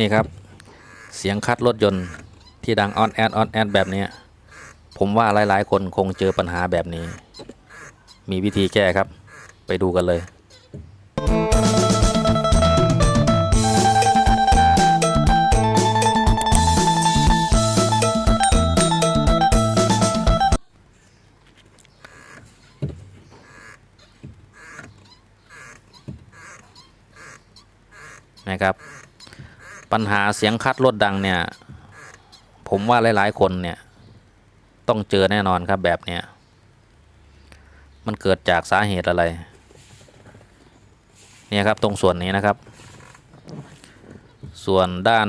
นี่ครับ เสียงคัดรถยนต์ที่ดังออนแอดออนแอดแบบนี้ ผมว่าหลาย ๆ คนคงเจอปัญหาแบบนี้ มีวิธีแก้ครับ ไปดูกันเลยนะครับ ปัญหาเสียงคัดรถดังเนี่ย ผมว่าหลายๆคนเนี่ย ต้องเจอแน่นอนครับแบบเนี้ยมันเกิดจากสาเหตุอะไร เนี่ยครับตรงส่วนนี้นะครับ ส่วนด้าน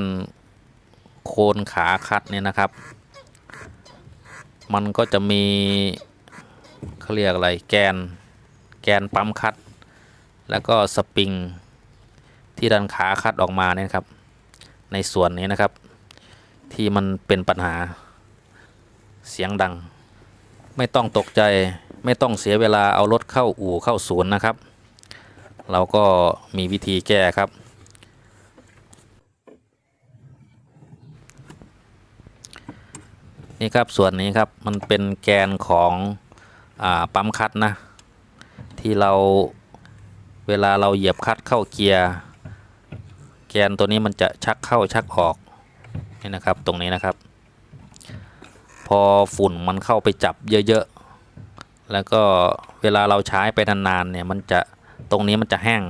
โคนขาคัดเนี่ยนะครับ มันก็จะมีเขาเรียกอะไรแกนแกนปั๊มคัด แล้วก็สปริงที่ดันขาคัดออกมาเนี่ยครับ ในส่วนนี้นะครับ ที่มันเป็นปัญหาเสียงดัง ไม่ต้องตกใจไม่ต้องเสียเวลาเอารถเข้าอู่เข้าศูนย์นะครับ เราก็มีวิธีแก้ครับ นี่ครับส่วนนี้ครับมันเป็นแกนของอปั๊มคัดนะ ที่เราเวลาเราเหยียบคัดเข้าเกียร์ แกนตัวนี้มันจะชักเข้าชักออกนี่นะครับตรงนี้นะครับ พอฝุ่นมันเข้าไปจับเยอะๆแล้วก็เวลาเราใช้ไปนานๆเนี่ยมันจะตรงนี้มันจะแห้ง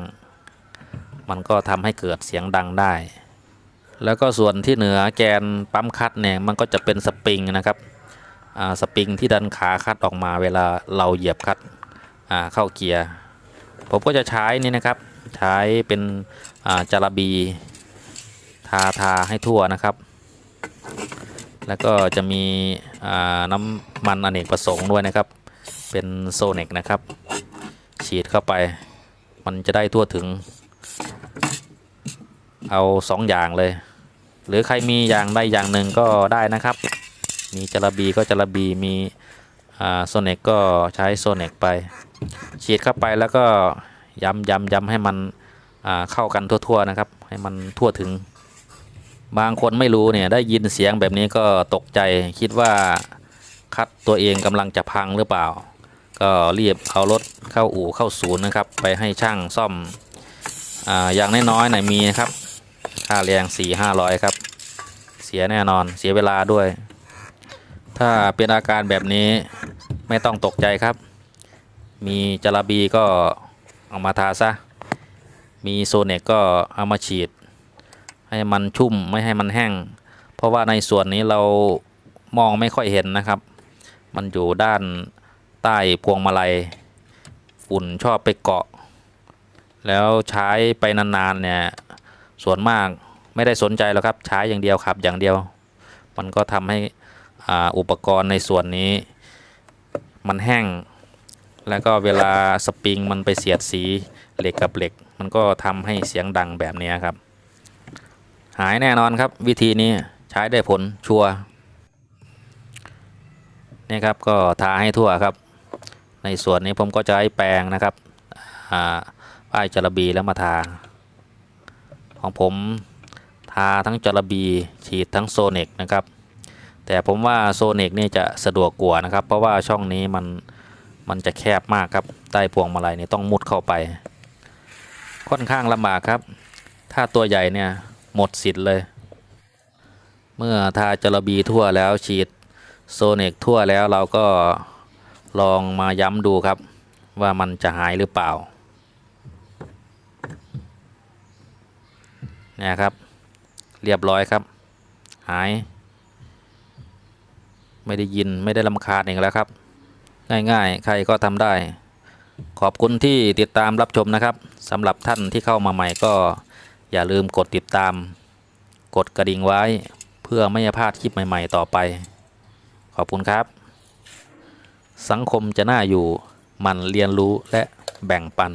มันก็ทำให้เกิดเสียงดังได้ แล้วก็ส่วนที่เหนือแกนปั๊มคัดเนี่ยมันก็จะเป็นสปริงนะครับอ่าสปริงที่ดันขาคัดออกมาเวลาเราเหยียบคัดอ่าเข้าเกียร์ผมก็จะใช้นี่นะครับ ใช้เป็นจาระบี ทาทาให้ทั่วนะครับ แล้วก็จะมีน้ำมันอเนกประสงค์ด้วยนะครับ เป็นโซเนกนะครับ ฉีดเข้าไป มันจะได้ทั่วถึง เอาสองอย่างเลย หรือใครมีอย่างใดอย่างหนึ่งก็ได้นะครับ มีจาระบีก็จาระบีมีโซเนกก็ใช้โซเนกไป ฉีดเข้าไปแล้วก็ ย้ำย้ำย้ำให้มันเข้ากันทั่วๆนะครับ ให้มันทั่วถึง บางคนไม่รู้เนี่ยได้ยินเสียงแบบนี้ก็ตกใจคิดว่าคัดตัวเองกำลังจะพังหรือเปล่า ก็รีบเอารถเข้าอู่เข้าศูนย์นะครับ ไปให้ช่างซ่อมออย่างน้อยๆหน่อยมีนะครับค่าแรง4 5 0 0ครับ เสียแน่นอนเสียเวลาด้วย ถ้าเป็นอาการแบบนี้ไม่ต้องตกใจครับ มีจาระบีก็ เอามาทาซะ มีโซเนกก็เอามาฉีด ให้มันชุ่มไม่ให้มันแห้ง เพราะว่าในส่วนนี้เรามองไม่ค่อยเห็นนะครับ มันอยู่ด้านใต้พวงมาลัย ฝุ่นชอบไปเกาะ แล้วใช้ไปนานๆเนี่ยส่วนมากไม่ได้สนใจหรอกครับ ใช้อย่างเดียวขับอย่างเดียว มันก็ทำให้ออุปกรณ์ในส่วนนี้ มันแห้ง แล้วก็เวลาสปริงมันไปเสียดสีเหล็กกับเหล็ก มันก็ทำให้เสียงดังแบบนี้ครับ หายแน่นอนครับวิธีนี้ใช้ได้ผลชัวร์นี่ครับก็ทาให้ทั่วครับ ในส่วนนี้ผมก็จะให้แปรงนะครับอ่าป้ายจระบีแล้วมาทา ของผมทาทั้งจระบีฉีดทั้งโซเนกนะครับ แต่ผมว่าโซเนกนี่จะสะดวกกว่านะครับ เพราะว่าช่องนี้มัน มันจะแคบมากครับใต้พวงมาลัยนี่ต้องมุดเข้าไป ค่อนข้างลำบากครับ ถ้าตัวใหญ่เนี่ยหมดสิทธิ์เลย เมื่อทาจระบีทั่วแล้วฉีดโซเนกทั่วแล้วเราก็ลองมาย้ำดูครับ ว่ามันจะหายหรือเปล่าเนี่ยครับ เรียบร้อยครับ หาย ไม่ได้ยินไม่ได้ลำคาญอีกแล้วครับ ง่ายๆ ใครก็ทำได้ ขอบคุณที่ติดตามรับชมนะครับสำหรับท่านที่เข้ามาใหม่ก็อย่าลืมกดติดตาม กดกระดิ่งไว้ เพื่อไม่ให้พลาดคลิปใหม่ ๆ ต่อไป ขอบคุณครับ สังคมจะน่าอยู่มันเรียนรู้และแบ่งปัน